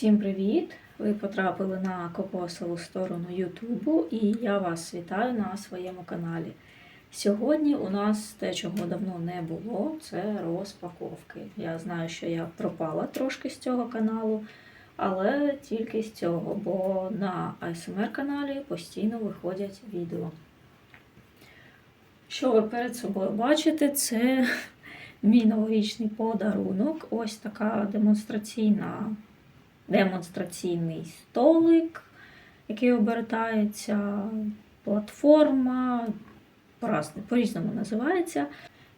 Всім привіт! Ви потрапили на кокосову сторону Ютубу і я вас вітаю на своєму каналі. Сьогодні у нас те, чого давно не було, це розпаковки. Я знаю, що я пропала трошки з цього каналу, але тільки з цього, бо на ASMR каналі постійно виходять відео. Що ви перед собою бачите, це мій новорічний подарунок. Ось така демонстраційна демонстраційний столик, який обертається, платформа, по-різному називається.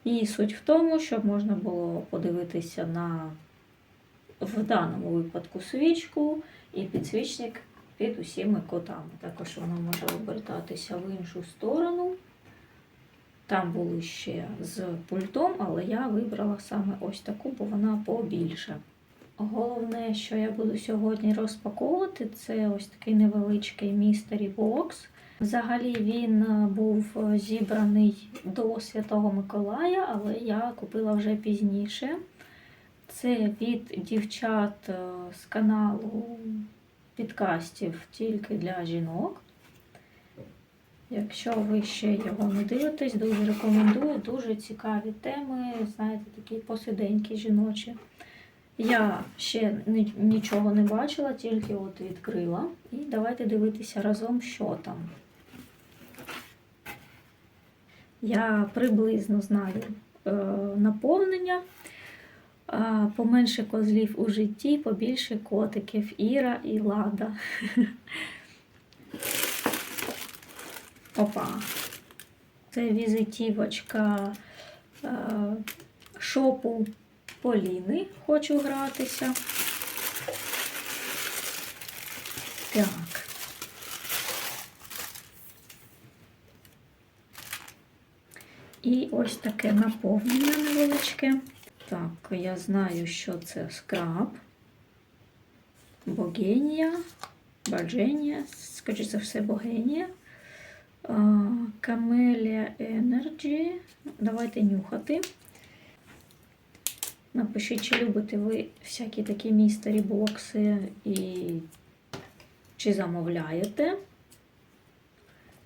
І суть в тому, щоб можна було подивитися на в даному випадку свічку і підсвічник під усіма котами. Також воно може обертатися в іншу сторону. Там були ще з пультом, але я вибрала саме ось таку, бо вона побільше. Головне, що я буду сьогодні розпаковувати, це ось такий невеличкий містері бокс. Взагалі він е, був е, зібраний до Святого Миколая, але я купила вже пізніше. Це від дівчат е, з каналу підкастів тільки для жінок. Якщо ви ще його не дивитесь, дуже рекомендую. Дуже цікаві теми, знаєте, такі посиденькі жіночі. Я ще нічого не бачила, тільки от відкрила. І давайте дивитися разом, що там. Я приблизно знаю е, наповнення. Поменше козлів у житті, побільше котиків Іра і Лада. Опа. Це візитівочка е, шопу Поліни. Хочу гратися. Так. І ось таке наповнення невеличке. Так, я знаю, що це скраб, богенія, бадженія, скоріше за все, богенія. Камелія Energy. Давайте нюхати. Напишіть, чи любите ви всякі такі містері бокси і чи замовляєте.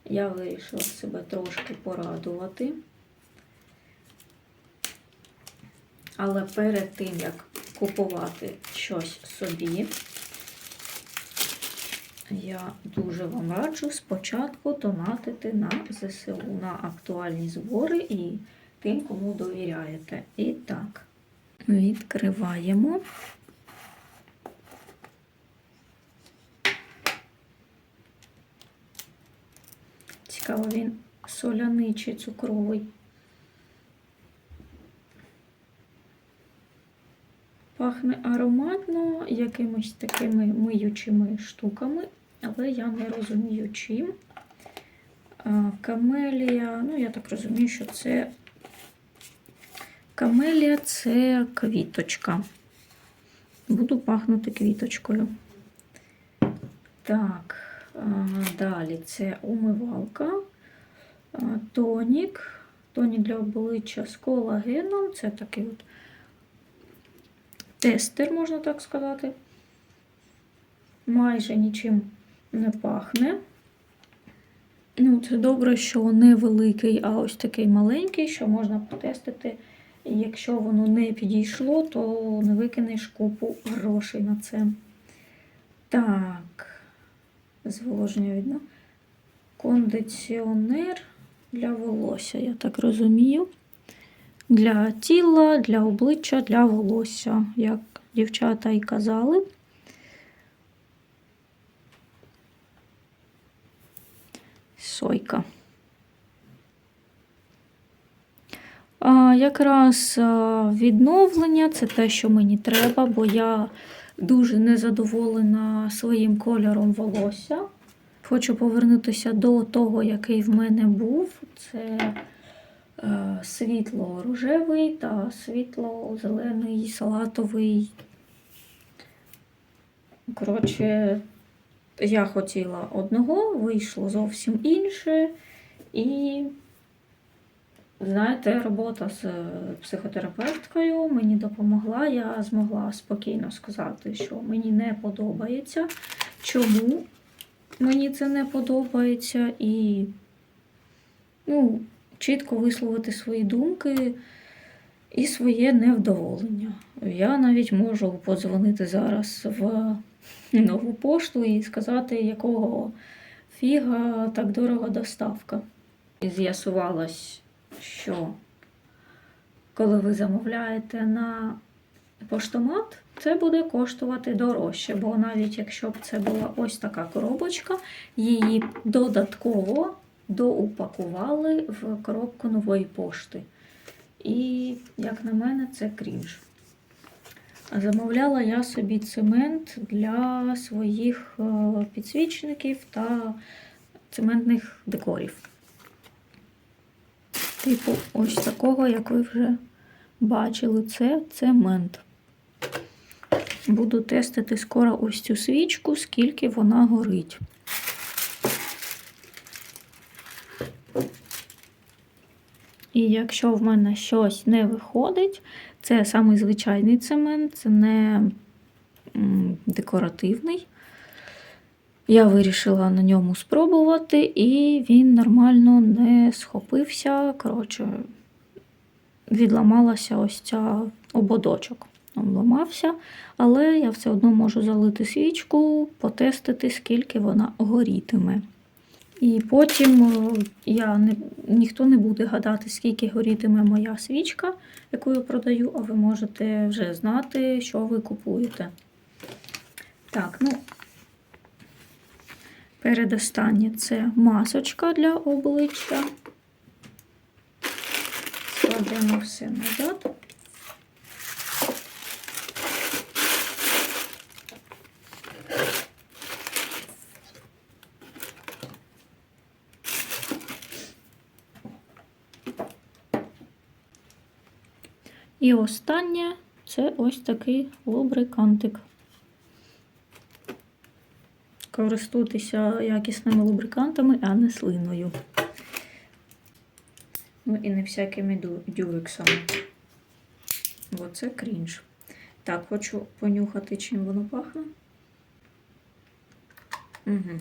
Я вирішила себе трошки порадувати. Але перед тим, як купувати щось собі, я дуже вам раджу спочатку донатити на ЗСУ, на актуальні збори і тим, кому довіряєте. І так, відкриваємо. Цікаво, він соляний чи цукровий. Пахне ароматно якимись такими миючими штуками, але я не розумію чим. Камелія, ну я так розумію, що це камелія це квіточка. Буду пахнути квіточкою. Так, далі це умивалка, тонік, тонік для обличчя з колагеном. Це такий от тестер, можна так сказати. Майже нічим не пахне. Ну, Це добре, що не великий, а ось такий маленький, що можна потестити. І якщо воно не підійшло, то не викинеш купу грошей на це. Так, зволоження видно. Кондиціонер для волосся, я так розумію. Для тіла, для обличчя, для волосся, як дівчата і казали. Сойка. А, якраз відновлення це те, що мені треба, бо я дуже незадоволена своїм кольором волосся. Хочу повернутися до того, який в мене був. Це е, світло-рожевий та світло-зелений, салатовий. Коротше, я хотіла одного, вийшло зовсім інше. І Знаєте, робота з психотерапевткою мені допомогла. Я змогла спокійно сказати, що мені не подобається, чому мені це не подобається, і ну, чітко висловити свої думки і своє невдоволення. Я навіть можу подзвонити зараз в нову пошту і сказати, якого фіга так дорого доставка. І з'ясувалось, що коли ви замовляєте на поштомат, це буде коштувати дорожче, бо навіть якщо б це була ось така коробочка, її додатково доупакували в коробку нової пошти. І, як на мене, це крінж. Замовляла я собі цемент для своїх е, підсвічників та цементних декорів. Типу, ось такого, як ви вже бачили, це цемент. Буду тестити скоро ось цю свічку, скільки вона горить. І якщо в мене щось не виходить, це самий звичайний цемент, це не декоративний. Я вирішила на ньому спробувати, і він нормально не схопився. Коротше, відламалася ось ця ободочок. Обламався, але я все одно можу залити свічку, потестити, скільки вона горітиме. І потім е, я не, ніхто не буде гадати, скільки горітиме моя свічка, яку я продаю, а ви можете вже знати, що ви купуєте. Так, ну, передостаннє це масочка для обличчя. Складемо все назад. І останнє це ось такий лубрикантик. Користуйтеся якісними лубрикантами, а не слиною. Ну і не всякими дюрексами. Бо це крінж. Так, хочу понюхати, чим воно пахне. Угу.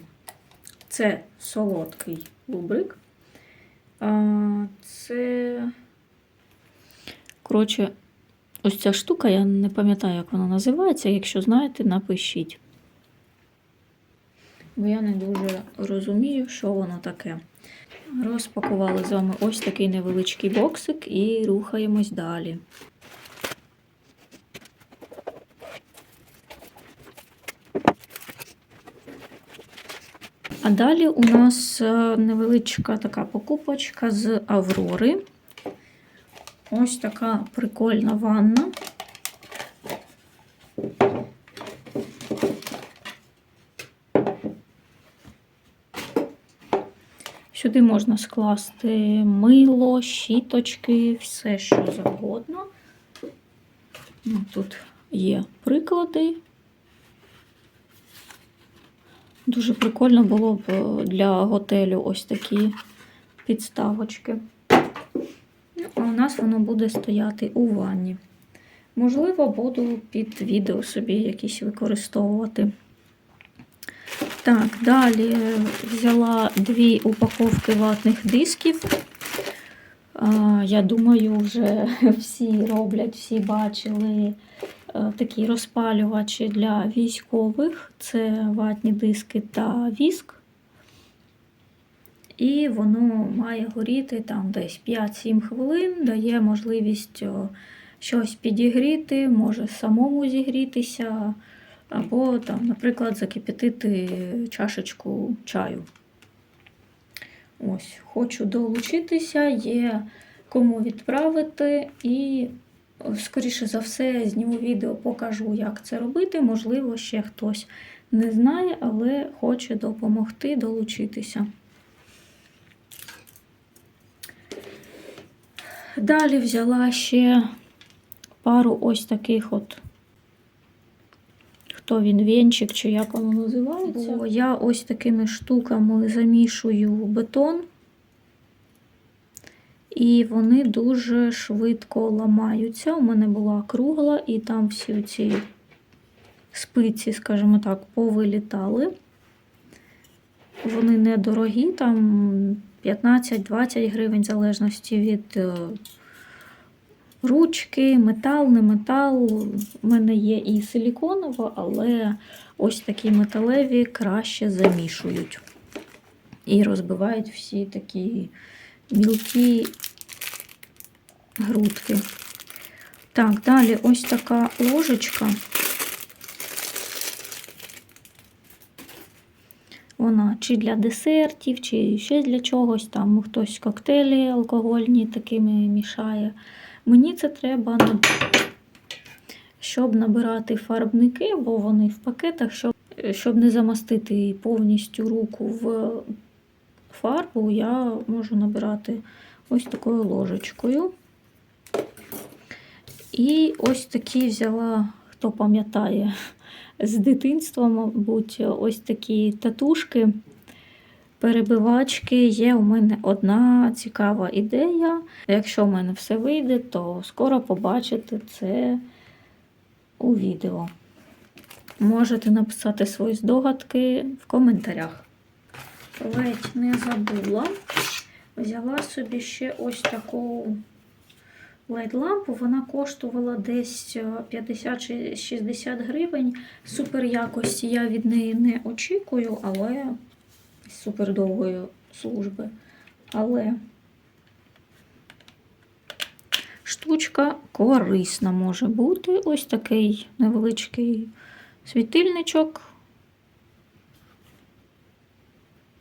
Це солодкий лубрик. А, це. Коротше, ось ця штука, я не пам'ятаю, як вона називається. Якщо знаєте, напишіть. Бо я не дуже розумію, що воно таке. Розпакували з вами ось такий невеличкий боксик і рухаємось далі. А далі у нас е, невеличка така покупочка з Аврори. Ось така прикольна ванна. Сюди можна скласти мило, щіточки, все що завгодно. Ну, Тут є приклади. Дуже прикольно було б е, для готелю ось такі підставочки. Ну, А у нас воно буде стояти у ванні. Можливо, буду під відео собі якісь використовувати. Так, далі взяла дві упаковки ватних дисків. Я думаю, вже всі роблять, всі бачили е, такі розпалювачі для військових. Це ватні диски та віск. І воно має горіти там десь 5-7 хвилин, дає можливість щось підігріти, може самому зігрітися, або, там, наприклад, закипятити чашечку чаю. Ось, хочу долучитися, є кому відправити, і, скоріше за все, зніму відео, покажу, як це робити. Можливо, ще хтось не знає, але хоче допомогти долучитися. Далі взяла ще пару ось таких от, хто він, венчик, чи як воно називається. Бо я ось такими штуками замішую бетон. і вони дуже швидко ламаються. У мене була кругла, і там всі ці спиці, скажімо так, повилітали. Вони недорогі, там 15-20 гривень, в залежності від е, ручки, метал, не метал. У мене є і силіконова, але ось такі металеві краще замішують. І розбивають всі такі мілкі грудки. Так, далі ось така ложечка. Вона чи для десертів, чи ще для чогось. Там хтось коктейлі алкогольні такими мішає. Мені це треба, щоб набирати фарбники, бо вони в пакетах, щоб, щоб не замастити повністю руку в фарбу, я можу набирати ось такою ложечкою. І ось такі взяла, хто пам'ятає, з дитинства, мабуть, ось такі татушки, перебивачки. Є у мене одна цікава ідея. Якщо в мене все вийде, то скоро побачите це у відео. Можете написати свої здогадки в коментарях. Ледь не забула. Взяла собі ще ось таку LED-лампу. Вона коштувала десь 50-60 гривень. Супер якості я від неї не очікую, але з супер довгої служби. Але штучка корисна може бути. Ось такий невеличкий світильничок.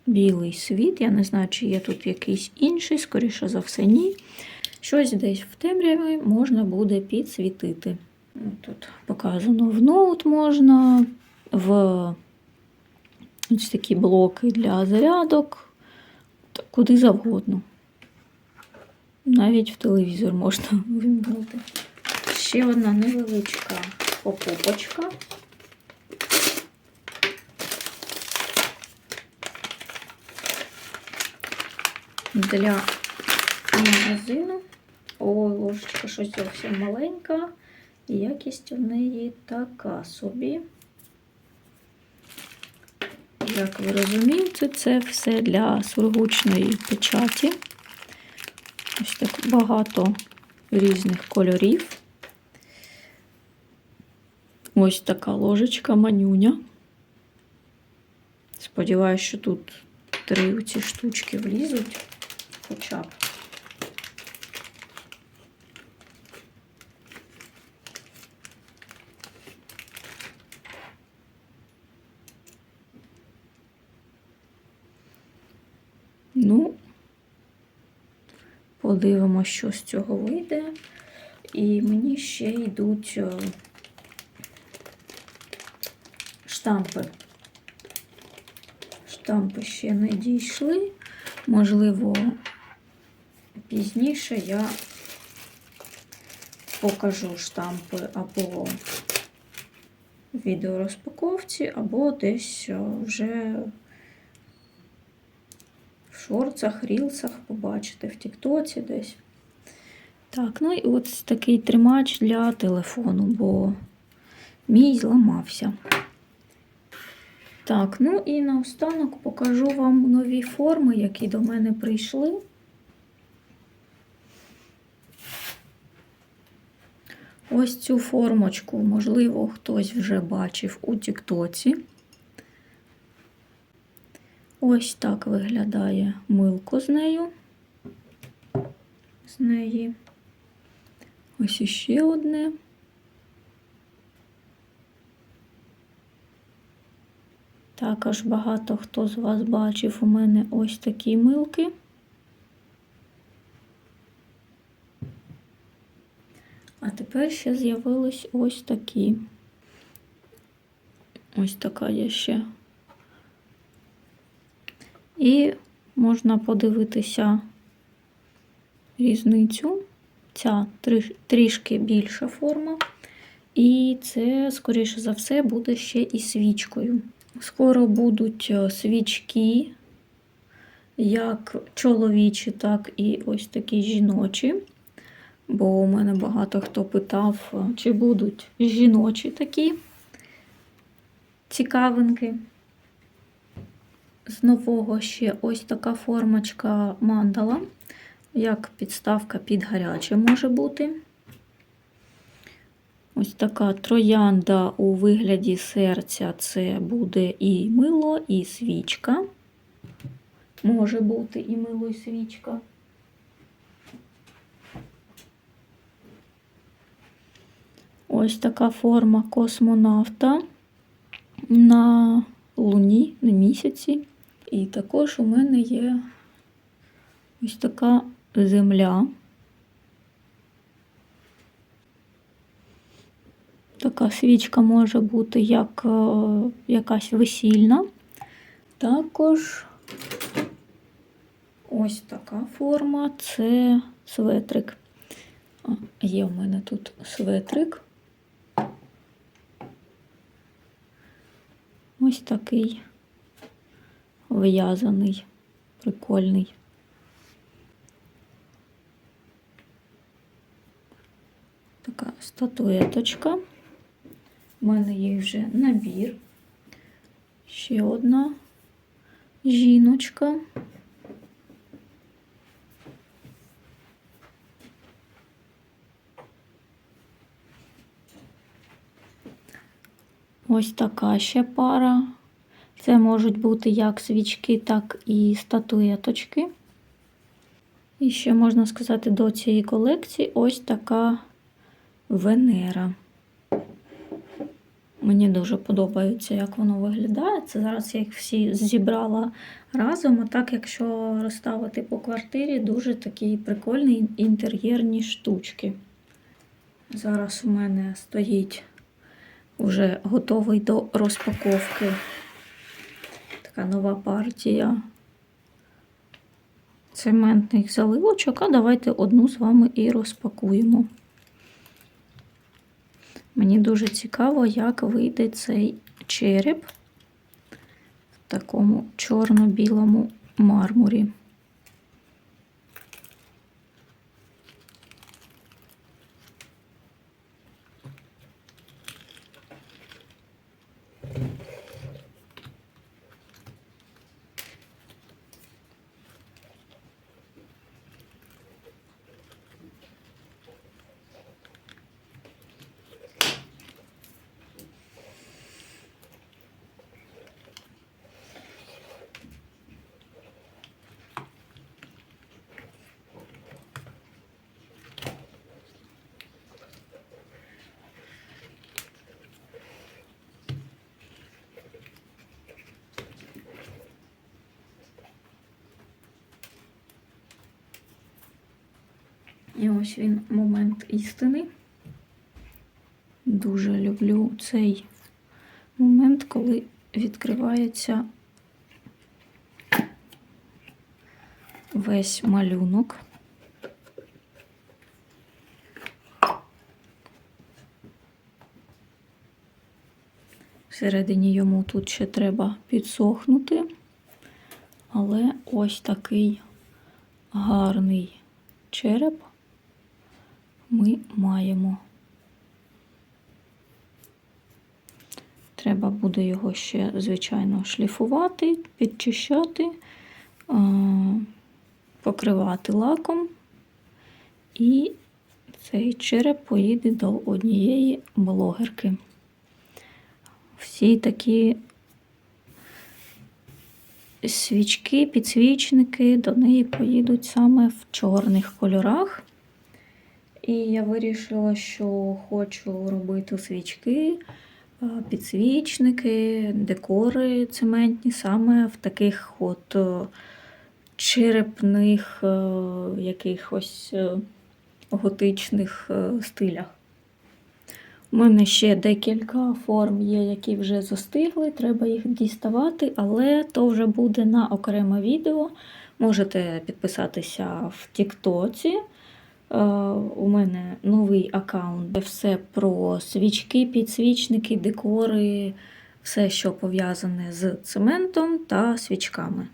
Білий світ. Я не знаю, чи є тут якийсь інший, скоріше за все, ні. Щось десь в темряві можна буде підсвітити. Тут показано в ноут можна, в ось такі блоки для зарядок, куди завгодно. Навіть в телевізор можна вимкнути. Ще одна невеличка покупочка. Для магазину. Ой, ложечка щось зовсім маленька. Якість у неї така собі. Як ви розумієте, це все для сургучної печаті. Ось так багато різних кольорів. Ось така ложечка манюня. Сподіваюсь, що тут три ці штучки влізуть хоча б. Ну, подивимося, що з цього вийде. І мені ще йдуть е, штампи. Штампи ще не дійшли. Можливо, пізніше я покажу штампи або в відеорозпаковці, або десь е, вже шорцах, рілсах побачите, в Тіктоці десь. Так, ну і от такий тримач для телефону, бо мій зламався. Так, ну і наостанок покажу вам нові форми, які до мене прийшли. Ось цю формочку, можливо, хтось вже бачив у Тіктоці. Ось так виглядає милко з нею. З неї. Ось іще одне. Також багато хто з вас бачив у мене ось такі милки. А тепер ще з'явились ось такі. Ось така є ще. І можна подивитися різницю. Ця трішки більша форма. І це, скоріше за все, буде ще і свічкою. Скоро будуть свічки як чоловічі, так і ось такі жіночі. Бо у мене багато хто питав, чи будуть жіночі такі цікавинки. З нового ще ось така формочка мандала, як підставка під гаряче може бути. Ось така троянда у вигляді серця це буде і мило, і свічка. Може бути і мило, і свічка. Ось така форма космонавта на Луні, на місяці. І також у мене є ось така земля. Така свічка може бути як е, якась весільна. Також ось така форма це светрик. Є в мене тут светрик. Ось такий в'язаний, прикольний. Така статуеточка. У мене є вже набір. Ще одна жіночка. Ось така ще пара. Це можуть бути як свічки, так і статуеточки. І ще можна сказати, до цієї колекції ось така Венера. Мені дуже подобається, як воно виглядає. Це зараз я їх всі зібрала разом. А так, якщо розставити по квартирі, дуже такі прикольні інтер'єрні штучки. Зараз у мене стоїть вже готовий до розпаковки. Така нова партія цементних заливочок. А давайте одну з вами і розпакуємо. Мені дуже цікаво, як вийде цей череп в такому чорно-білому мармурі. І ось він момент істини. Дуже люблю цей момент, коли відкривається весь малюнок. Всередині йому тут ще треба підсохнути, але ось такий гарний череп ми маємо. Треба буде його ще, звичайно, шліфувати, підчищати, покривати лаком, і цей череп поїде до однієї блогерки. Всі такі свічки, підсвічники до неї поїдуть саме в чорних кольорах. І я вирішила, що хочу робити свічки, е, підсвічники, декори цементні саме в таких от е, черепних е, якихось готичних стилях. У мене ще декілька форм є, які вже застигли, треба їх діставати, але то вже буде на окреме відео. Можете підписатися в Тіктоці. Е, у мене новий аккаунт, де все про свічки, підсвічники, декори, все, що пов'язане з цементом та свічками.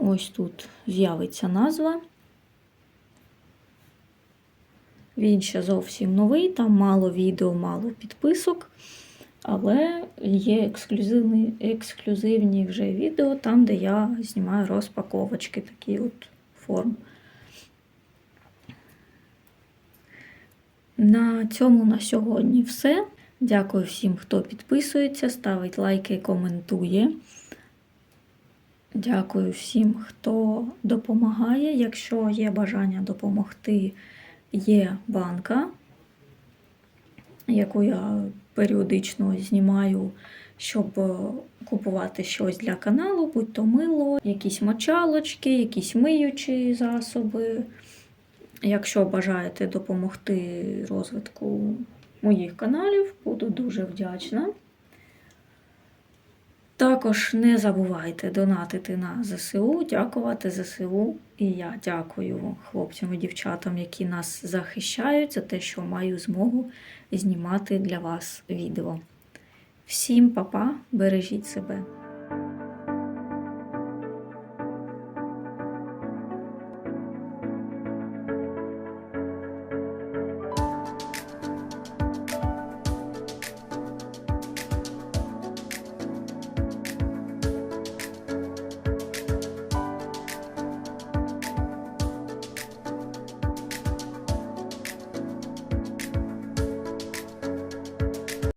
Ось тут з'явиться назва. Він ще зовсім новий, там мало відео, мало підписок, але є ексклюзивні, ексклюзивні вже відео, там, де я знімаю розпаковочки, такі от форм. На цьому на сьогодні все. Дякую всім, хто підписується, ставить лайки, коментує. Дякую всім, хто допомагає. Якщо є бажання допомогти, є банка, яку я періодично знімаю, щоб е, купувати щось для каналу, будь то мило, якісь мочалочки, якісь миючі засоби. Якщо бажаєте допомогти розвитку моїх каналів, буду дуже вдячна. Також не забувайте донатити на ЗСУ, дякувати ЗСУ. І я дякую хлопцям і дівчатам, які нас захищають, за те, що маю змогу знімати для вас відео. Всім па-па, бережіть себе!